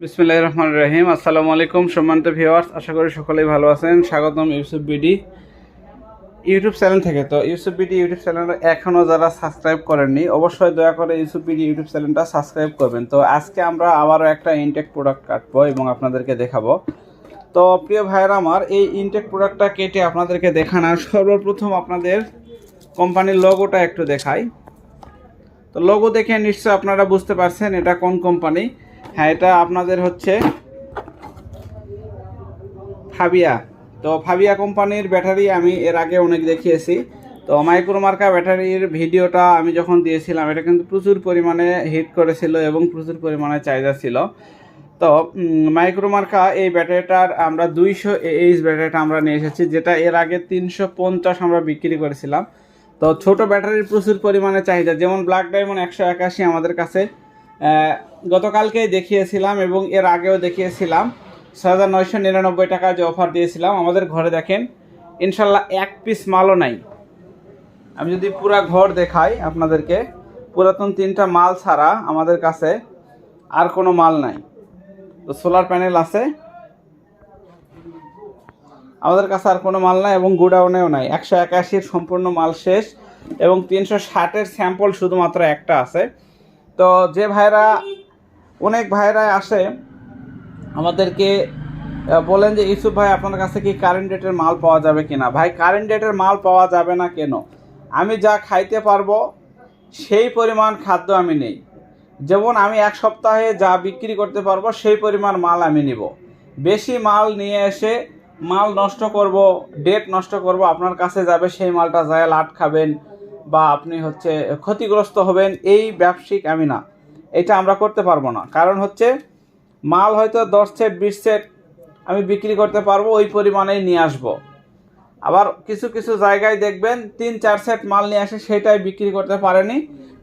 বিসমিল্লাহির রহমান রহিম। আসসালামু আলাইকুম সম্মানিত ভিউয়ার্স, আশা করি সকলেই ভালো আছেন। স্বাগতম ইউসুফ বিডি ইউটিউব চ্যানেল থেকে। তো ইউসুফ বিডি ইউটিউব চ্যানেল এখনও যারা সাবস্ক্রাইব করেননি, অবশ্যই দয়া করে ইউসুফ বিডি ইউটিউব চ্যানেলটা সাবস্ক্রাইব করবেন। তো আজকে আমরা আবারও একটা ইনটেক প্রোডাক্ট কাটবো এবং আপনাদেরকে দেখাবো। তো প্রিয় ভাইয়েরা আমার, এই ইনটেক প্রোডাক্টটা কেটে আপনাদেরকে দেখানোর সর্বপ্রথম আপনাদের কোম্পানির লোগোটা একটু দেখাই। তো লোগো দেখে নিশ্চয় আপনারা বুঝতে পারছেন এটা কোন কোম্পানি। হ্যাঁ এটা আপনাদের হচ্ছে ফাবিয়া। তো ফাবিয়া কোম্পানির ব্যাটারি আমি এর আগে অনেক দেখিয়েছি। তো মাইক্রোমার্কা ব্যাটারির ভিডিওটা আমি যখন দিয়েছিলাম, এটা কিন্তু প্রচুর পরিমাণে হিট করেছিল এবং প্রচুর পরিমাণে চাহিদা ছিল। তো মাইক্রোমার্কা এই ব্যাটারিটার আমরা দুইশো এইচ ব্যাটারিটা আমরা নিয়ে এসেছি, যেটা এর আগে তিনশো পঞ্চাশ আমরা বিক্রি করেছিলাম। তো ছোট ব্যাটারির প্রচুর পরিমাণে চাহিদা, যেমন ব্ল্যাক ডায়মন্ড একশো একাশি আমাদের কাছে আহ, গতকালকেই দেখিয়েছিলাম এবং এর আগেও দেখিয়েছিলাম। ছয় হাজার নয়শো নিরানব্বই টাকা যে অফার দিয়েছিলাম আমাদের ঘরে দেখেন ইনশাল্লাহ এক পিস মালও নাই। আমি যদি পুরা ঘর দেখাই আপনাদেরকে পুরাতন তিনটা মাল ছাড়া আমাদের কাছে আর কোনো মাল নাই। তো সোলার প্যানেল আছে। আমাদের কাছে আর কোনো মাল নাই এবং গোডাউনেও নাই। একশো একাশির সম্পূর্ণ মাল শেষ এবং তিনশো ষাটের স্যাম্পল শুধুমাত্র একটা আছে। তো যে ভাইরা, অনেক ভাইরা আসে, আমাদেরকে বলেন যে, ইউসুফ ভাই, আপনার কাছে কি কারেন্ট ডেটের মাল পাওয়া যাবে কিনা? ভাই কারেন্ট ডেটের মাল পাওয়া যাবে না কেন? আমি যা খাইতে পারব, সেই পরিমাণ খাদ্য আমি নেই। যেমন আমি এক সপ্তাহে যা বিক্রি করতে পারব, সেই পরিমাণ মাল আমি নিব। বেশি মাল নিয়ে এসে মাল নষ্ট করব ডেট নষ্ট করব, আপনার কাছে যাবে, সেই মালটা যায়, লাট খাবেন বা আপনি হচ্ছে ক্ষতিগ্রস্ত হবেন এই ব্যবসায়িক আমি না এটা আমরা করতে পারব না। কারণ হচ্ছে মাল হয়তো দশ সেট, বিশ সেট আমি বিক্রি করতে পারব, ওই পরিমাণেই নিয়ে আসব। আবার কিছু কিছু জায়গায় দেখবেন তিন, চার সেট মাল নিয়ে আসে সেটাই বিক্রি করতে পারেনি।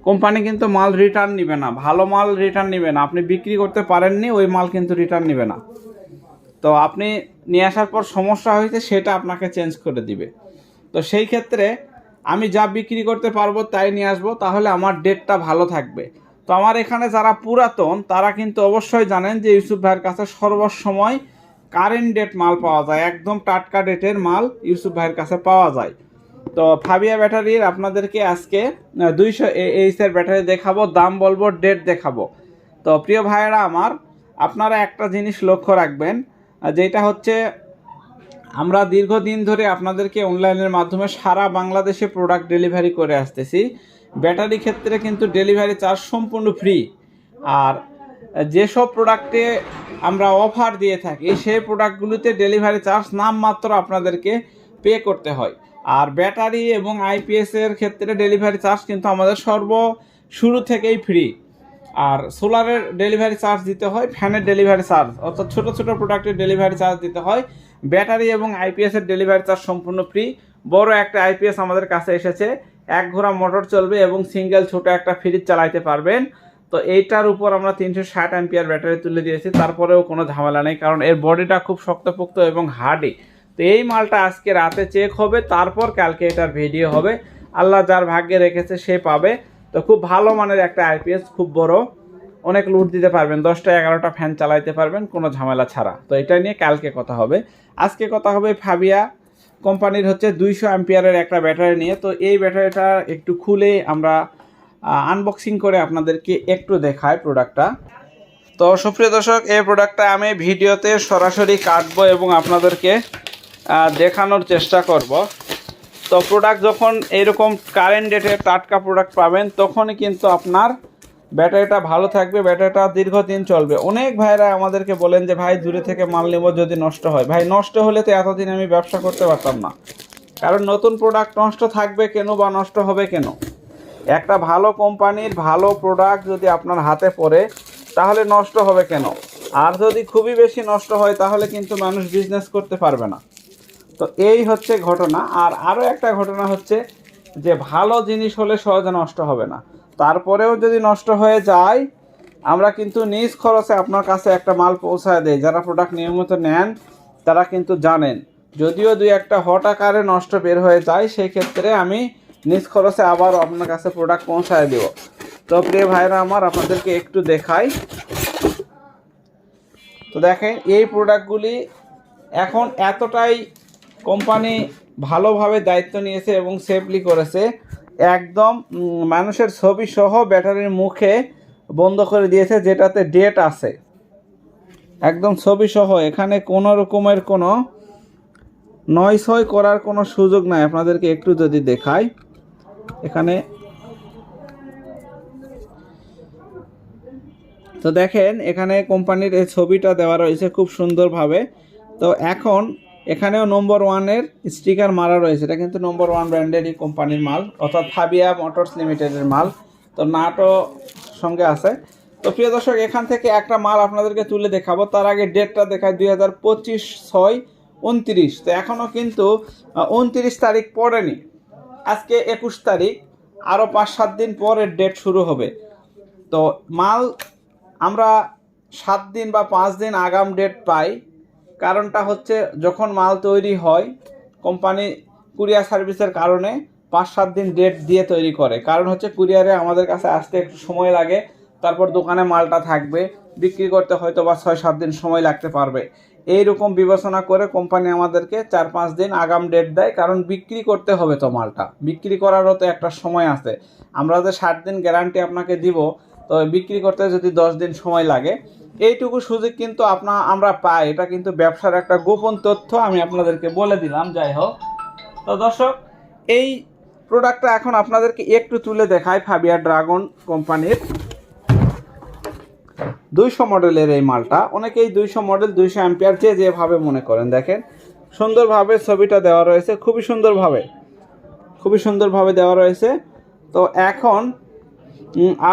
কোম্পানি কিন্তু মাল রিটার্ন নিবে না, ভালো মাল রিটার্ন নিবে না। আপনি বিক্রি করতে পারেননি, ওই মাল কিন্তু রিটার্ন নিবে না। তো আপনি নিয়ে আসার পর সমস্যা হয়েছে, সেটা আপনাকে চেঞ্জ করে দিবে। তো সেই ক্ষেত্রে আমি যা বিক্রি করতে পারব তাই নিয়ে আসব, তাহলে আমার ডেটটা ভালো থাকবে। তো আমার এখানে যারা পুরাতন, তারা কিন্তু অবশ্যই জানেন যে ইউসুফ ভাইয়ের কাছে সর্বসময় কারেন্ট ডেট মাল পাওয়া যায়, একদম টাটকা ডেটের মাল ইউসুফ ভাইয়ের কাছে পাওয়া যায়। তো ফাবিয়া ব্যাটারির আপনাদেরকে আজকে দুইশো এইচের ব্যাটারি দেখাবো, দাম বলব ডেট দেখাবো। তো প্রিয় ভাইয়েরা আমার, আপনারা একটা জিনিস লক্ষ্য রাখবেন যেটা হচ্ছে আমরা দীর্ঘদিন ধরে আপনাদেরকে অনলাইনের মাধ্যমে সারা বাংলাদেশে প্রোডাক্ট ডেলিভারি করে আসতেছি। ব্যাটারি ক্ষেত্রে কিন্তু ডেলিভারি চার্জ সম্পূর্ণ ফ্রি আর যেসব প্রোডাক্টে আমরা অফার দিয়ে থাকি, সেই প্রোডাক্টগুলিতে ডেলিভারি চার্জ নামমাত্র আপনাদেরকে পে করতে হয়। আর ব্যাটারি এবং আইপিএস এর ক্ষেত্রে ডেলিভারি চার্জ কিন্তু আমাদের সর্ব শুরু থেকেই ফ্রি আর সোলারের ডেলিভারি চার্জ দিতে হয় ফ্যানের ডেলিভারি চার্জ অর্থাৎ ছোট ছোট প্রোডাক্টের ডেলিভারি চার্জ দিতে হয়। ব্যাটারি এবং আইপিএস এর ডেলিভারি চার্জ সম্পূর্ণ ফ্রি বড় একটা আইপিএস আমাদের কাছে এসেছে। এক ঘোড়া মোটর চলবে এবং সিঙ্গেল ছোট একটা ফ্রিজ চালাইতে পারবেন। তো এইটার উপর আমরা তিনশো ষাট অ্যাম্পিয়ার ব্যাটারি তুলে দিয়েছি। তারপরেও কোনো ঝামেলা নেই, কারণ এর বডিটা খুব শক্তপোক্ত এবং হার্ডি তো এই মালটা আজকে রাতে চেক হবে, তারপর কালকে এটার ভিডিও হবে। আল্লাহ যার ভাগ্যে রেখেছে সে পাবে। তো খুব ভালো মানের একটা আইপিএস, খুব বড়। অনেক লুট দিতে পারবেন, দশটা, এগারোটা ফ্যান চালাইতে পারবেন, কোনো ঝামেলা ছাড়া। তো এটা নিয়ে কালকে কথা হবে। আজকে কথা হবে ফাবিয়া কোম্পানির হচ্ছে দুইশো অ্যাম্পিয়ারের একটা ব্যাটারি নিয়ে। তো এই ব্যাটারিটা একটু খুলে আমরা আনবক্সিং করে আপনাদেরকে একটু দেখায় প্রোডাক্টটা তো সুপ্রিয় দর্শক, এই প্রোডাক্টটা আমি ভিডিওতে সরাসরি কাটবো এবং আপনাদেরকে দেখানোর চেষ্টা করব। তো প্রোডাক্ট যখন এইরকম কারেন্ট ডেটের টাটকা প্রোডাক্ট পাবেন, তখনই কিন্তু আপনার ব্যাটারিটা ভালো থাকবে, ব্যাটারিটা দীর্ঘদিন চলবে। অনেক ভাইরা আমাদেরকে বলেন যে, ভাই, দূরে থেকে মাল নেব যদি নষ্ট হয়। ভাই, নষ্ট হলে তো এতদিন আমি ব্যবসা করতে পারতাম না। কারণ নতুন প্রোডাক্ট নষ্ট থাকবে কেন বা নষ্ট হবে কেন? একটা ভালো কোম্পানির ভালো প্রোডাক্ট যদি আপনার হাতে পড়ে, তাহলে নষ্ট হবে কেন? আর যদি খুবই বেশি নষ্ট হয়, তাহলে কিন্তু মানুষ বিজনেস করতে পারবে না। তো এই হচ্ছে ঘটনা। আর আরও একটা ঘটনা হচ্ছে যে, ভালো জিনিস হলে সহজে নষ্ট হবে না। তারপরেও যদি নষ্ট হয়ে যায়, আমরা কিন্তু নিজ খরচে আপনার কাছে একটা মাল পৌঁছায় দেয় যারা প্রোডাক্ট নিয়মিত নেন, তারা কিন্তু জানেন। যদিও দুই একটা হট আকারে নষ্ট বের হয়ে যায় সেই ক্ষেত্রে আমি নিজ খরচে আবারও আপনার কাছে প্রোডাক্ট পৌঁছায় দেব। তো প্রিয় ভাইরা আমার, আপনাদেরকে একটু দেখাই। তো দেখেন, এই প্রোডাক্টগুলি এখন এতটাই কোম্পানি ভালোভাবে দায়িত্ব নিয়েছে এবং সেফলি করেছে একদম মানুষের ছবি সহ ব্যাটারির মুখে বন্ধ করে দিয়েছে, যেটাতে ডেট আছে। একদম ছবি সহ এখানে কোনো রকমের কোনো নয়সয় করার কোনো সুযোগ নাই। আপনাদেরকে একটু যদি দেখাই, এখানে তো দেখেন, এখানে কোম্পানির এই ছবিটা দেওয়া রয়েছে খুব সুন্দরভাবে। তো এখন এখানেও নম্বর ওয়ানের স্টিকার মারা রয়েছে। এটা কিন্তু নম্বর ওয়ান ব্র্যান্ডেরই কোম্পানির মাল, অর্থাৎ ফাবিয়া মোটরস লিমিটেডের মাল। তো নাটও সঙ্গে আছে। তো প্রিয় দর্শক, এখান থেকে একটা মাল আপনাদেরকে তুলে দেখাবো। তার আগে ডেটটা দেখায় দুই হাজার পঁচিশ ছয় উনত্রিশ। তো এখনও কিন্তু উনত্রিশ তারিখ পড়েনি। আজকে একুশ তারিখ, আরও পাঁচ সাত দিন পরের ডেট শুরু হবে। তো মাল আমরা সাত দিন বা পাঁচ দিন আগাম ডেট পাই। কারণটা হচ্ছে যখন মাল তৈরি হয়, কোম্পানি কুরিয়ার সার্ভিসের কারণে পাঁচ সাত দিন ডেট দিয়ে তৈরি করে। কারণ হচ্ছে কুরিয়ারে আমাদের কাছে আসতে একটু সময় লাগে, তারপর দোকানে মালটা থাকবে, বিক্রি করতে হয়তো বা ছয় সাত দিন সময় লাগতে পারবে। এই রকম বিবেচনা করে কোম্পানি আমাদেরকে চার পাঁচ দিন আগাম ডেট দেয়, কারণ বিক্রি করতে হবে তো মালটা। বিক্রি করারও তো একটা সময় আছে। আমরা যে ষাট দিন গ্যারান্টি আপনাকে দিব, তো বিক্রি করতে যদি দশ দিন সময় লাগে এইটুকু সুযোগ কিন্তু আপনা আমরা পাই। এটা কিন্তু ব্যবসার একটা গোপন তথ্য, আমি আপনাদেরকে বলে দিলাম, যাই হোক। তো দর্শক, এই প্রোডাক্টটা এখন আপনাদেরকে একটু তুলে দেখাই ফাবিয়া ড্রাগন কোম্পানির। দুইশো মডেলের এই মালটা। অনেকেই দুইশো মডেল, দুইশো অ্যাম্পিয়ার যে যেভাবে মনে করেন, দেখেন। সুন্দরভাবে ছবিটা দেওয়া রয়েছে, খুবই সুন্দরভাবে। খুবই সুন্দরভাবে দেওয়া রয়েছে। তো এখন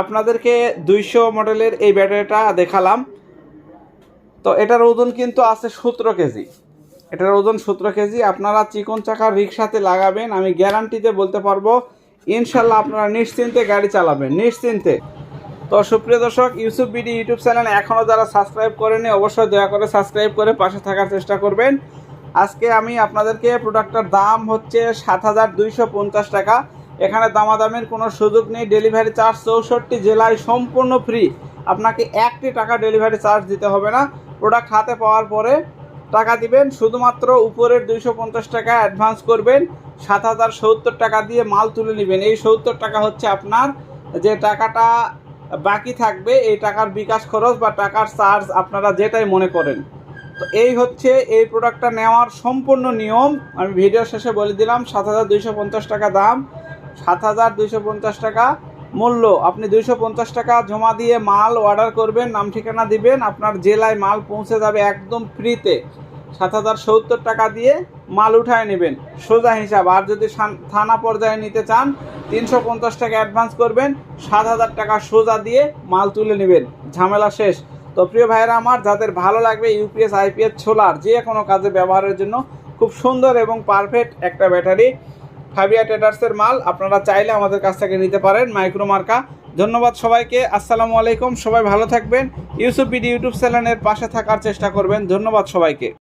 আপনাদেরকে দুইশো মডেলের এই ব্যাটারিটা দেখালাম। তো এটার ওজন কিন্তু আছে সতেরো কেজি। এটার ওজন সতেরো কেজি। আপনারা চিকন চাকার রিক্সাতে লাগাবেন, আমি গ্যারান্টিতে বলতে পারব, ইনশাল্লাহ আপনারা নিশ্চিন্তে গাড়ি চালাবেন, নিশ্চিন্তে। তো সুপ্রিয় দর্শক, ইউসুফ বিডি ইউটিউব চ্যানেল এখনও যারা সাবস্ক্রাইব করেনি অবশ্যই দয়া করে সাবস্ক্রাইব করে পাশে থাকার চেষ্টা করবেন। আজকে আমি আপনাদেরকে প্রোডাক্টটার দাম হচ্ছে সাত হাজার পঞ্চাশ টাকা। এখানে দামাদামের কোনো সুযোগ নেই। ডেলিভারি চার্জ চৌষট্টি জেলায় সম্পূর্ণ ফ্রি আপনাকে একটি টাকা ডেলিভারি চার্জ দিতে হবে না। প্রোডাক্ট হাতে পাওয়ার পরে টাকা দিবেন। শুধুমাত্র উপরের দুইশো পঞ্চাশ টাকা অ্যাডভান্স করবেন। সাত হাজার সত্তর টাকা দিয়ে মাল তুলে নেবেন। এই সত্তর টাকা হচ্ছে আপনার যে টাকাটা বাকি থাকবে, এই টাকার বিকাশ খরচ বা টাকার চার্জ আপনারা যেটাই মনে করেন। তো এই হচ্ছে এই প্রোডাক্টটা নেওয়ার সম্পূর্ণ নিয়ম। আমি ভিডিও শেষে বলে দিলাম, সাত হাজার পঞ্চাশ টাকা দাম। সাত হাজার দুইশো পঞ্চাশ টাকা মূল্য। আপনি দুইশো পঞ্চাশ টাকা জমা দিয়ে মাল অর্ডার করবেন, নাম ঠিকানা দিবেন, আপনার জেলায় মাল পৌঁছে যাবে একদম ফ্রিতে সাত হাজার সত্তর টাকা দিয়ে মাল উঠায় নেবেন। সোজা হিসাব, আর যদি থানা পর্যায়ে নিতে চান, তিনশো পঞ্চাশ টাকা অ্যাডভান্স করবেন, সাত হাজার টাকা সোজা দিয়ে মাল তুলে নেবেন। ঝামেলা শেষ। তো প্রিয় ভাইয়েরা আমার, যাদের ভালো লাগবে ইউপিএস আইপিএস ছোলার, যে কোনো কাজে ব্যবহারের জন্য খুব সুন্দর এবং পারফেক্ট একটা ব্যাটারি। ফাবিয়া ট্রেডার্সের মাল আপনারা চাইলে আমাদের কাছ থেকে নিতে পারেন মাইক্রো মার্কা। ধন্যবাদ সবাইকে, আসসালামু আলাইকুম, সবাই ভালো থাকবেন। ইউসুফ বিডি ইউটিউব চ্যানেলের পাশে থাকার চেষ্টা করবেন। ধন্যবাদ সবাইকে।